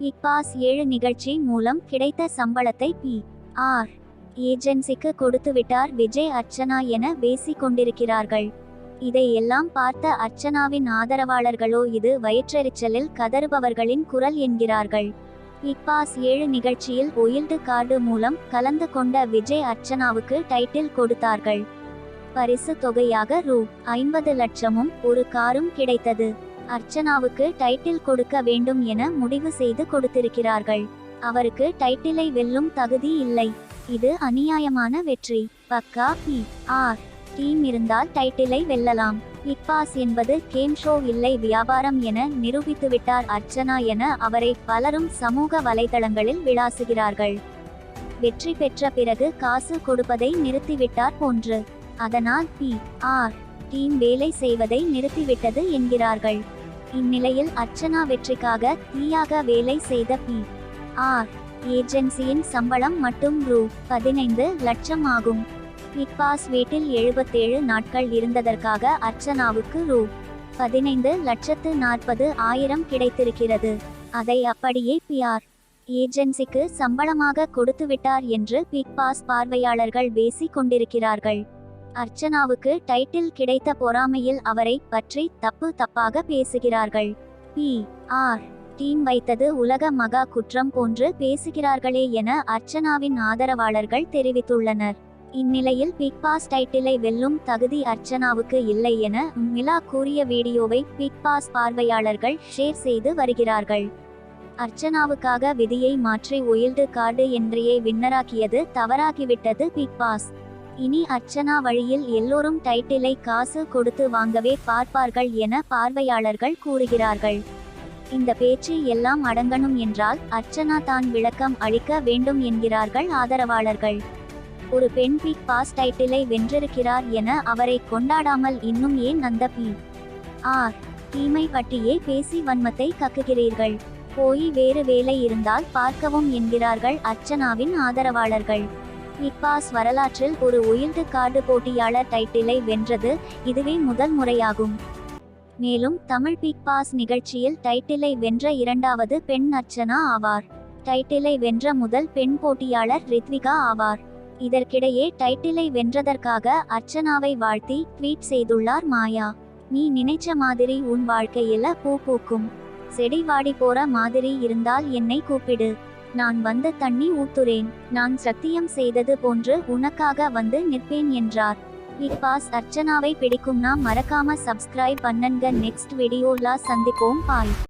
இக்பாஸ் ஏழு நிகழ்ச்சி மூலம் கிடைத்த சம்பளத்தை பி. ஆர். ஏஜென்சிக்கு கொடுத்துவிட்டார் விஜய் அர்ச்சனா என பேசிக் கொண்டிருக்கிறார்கள். இதையெல்லாம் பார்த்த அர்ச்சனாவின் ஆதரவாளர்களோ இது வயிற்றெரிச்சலில் கதறுபவர்களின் குரல் என்கிறார்கள். இக்பாஸ் ஏழு நிகழ்ச்சியில் ஒயில்டு கார்டு மூலம் கலந்து கொண்ட விஜய் அர்ச்சனாவுக்கு டைட்டில் கொடுத்தார்கள். பரிசு தொகையாக ரூ. ஐம்பது லட்சமும் ஒரு காரும் கிடைத்தது. அர்ச்சனாவுக்கு டைட்டில் கொடுக்க வேண்டும் என முடிவு செய்து கொடுத்திருக்கிறார்கள். அவருக்கு டைட்டிலை வெல்லும் தகுதி இல்லை. இது அநியாயமான வெற்றி. பக்கா பி ஆர் டீம் இருந்தால் டைட்டிலை வெல்லலாம். பிக் பாஸ் என்பது கேம் ஷோ இல்லை வியாபாரம் என நிரூபித்துவிட்டார் அர்ச்சனா என அவரை பலரும் சமூக வலைதளங்களில் விளாசுகிறார்கள். வெற்றி பெற்ற பிறகு காசு கொடுப்பதை நிறுத்திவிட்டார் போன்று. அதனால் பி ஆர் டீம் வேலை செய்வதை நிறுத்திவிட்டது என்கிறார்கள். இந்நிலையில் அர்ச்சனா வெற்றிக்காக தீயாக வேலை செய்த பி. ஆர். ஏஜென்சியின் சம்பளம் மட்டும் ரூ. பதினைந்து லட்சம் ஆகும். பிக் பாஸ் வீட்டில் எழுபத்தேழு நாட்கள் இருந்ததற்காக அர்ச்சனாவுக்கு ரூ. பதினைந்து லட்சத்து நாற்பது ஆயிரம் கிடைத்திருக்கிறது. அதை அப்படியே பிஆர் ஏஜென்சிக்கு சம்பளமாக கொடுத்துவிட்டார் என்று பிக் பாஸ் பார்வையாளர்கள் பேசிக் கொண்டிருக்கிறார்கள். அர்ச்சனாவுக்கு டைட்டில் கிடைத்த பொறாமையில் அவரை பற்றி தப்பு தப்பாக பேசுகிறார்கள். பி. ஆர். டீம் வைத்தது உலக மகா குற்றம் போன்று பேசுகிறார்களே என அர்ச்சனாவின் ஆதரவாளர்கள் தெரிவித்துள்ளனர். இந்நிலையில் பிக் பாஸ் டைட்டிலை வெல்லும் தகுதி அர்ச்சனாவுக்கு இல்லை என மிலா கூறிய வீடியோவை பிக் பாஸ் பார்வையாளர்கள் ஷேர் செய்து வருகிறார்கள். அர்ச்சனாவுக்காக விதியை மாற்றி ஒயில்டு கார்டு என்றையே வின்னராக்கியது தவறாகிவிட்டது பிக் பாஸ். இனி அர்ச்சனா வழியில் எல்லோரும் டைட்டிலை காசு கொடுத்து வாங்கவே பார்ப்பார்கள் என பார்வையாளர்கள் கூறுகிறார்கள். இந்த பேச்சு எல்லாம் அடங்கணும் என்றால் அர்ச்சனா தான் விளக்கம் அளிக்க வேண்டும் என்கிறார்கள் ஆதரவாளர்கள். ஒரு பெண் பிக் பாஸ் டைட்டிலை வென்றிருக்கிறார் என அவரை கொண்டாடாமல் இன்னும் ஏன் அந்த பி. ஆர் தீமை பற்றியே பேசி வன்மத்தை கக்குகிறீர்கள். போய் வேறு வேலை இருந்தால் பார்க்கவும் என்கிறார்கள் அர்ச்சனாவின் ஆதரவாளர்கள். பிக் பாஸ் வரலாற்றில் ஒரு ஒயில்டு கார்டு போட்டியாளர் டைட்டிலை வென்றது இதுவே முதல் முறையாகும். மேலும் தமிழ் பிக் பாஸ் நிகழ்ச்சியில் டைட்டிலை வென்ற இரண்டாவது பெண் அர்ச்சனா ஆவார். டைட்டிலை வென்ற முதல் பெண் போட்டியாளர் ரித்விகா ஆவார். இதற்கிடையே டைட்டிலை வென்றதற்காக அர்ச்சனாவை வாழ்த்தி ட்வீட் செய்துள்ளார் மாயா. நீ நினைச்ச மாதிரி உன் வாழ்க்கையில பூ பூக்கும். செடி வாடி போற மாதிரி இருந்தால் என்னை கூப்பிடு. நான் வந்த தண்ணி ஊத்துறேன். நான் சத்தியம் செய்தது போன்று உனக்காக வந்து நிற்பேன் என்றார். பிக் பாஸ் அர்ச்சனாவை பிடிக்கும்னா மறக்காம சப்ஸ்கிரைப் பண்ணுங்க. நெக்ஸ்ட் வீடியோலா சந்திப்போம். பாய்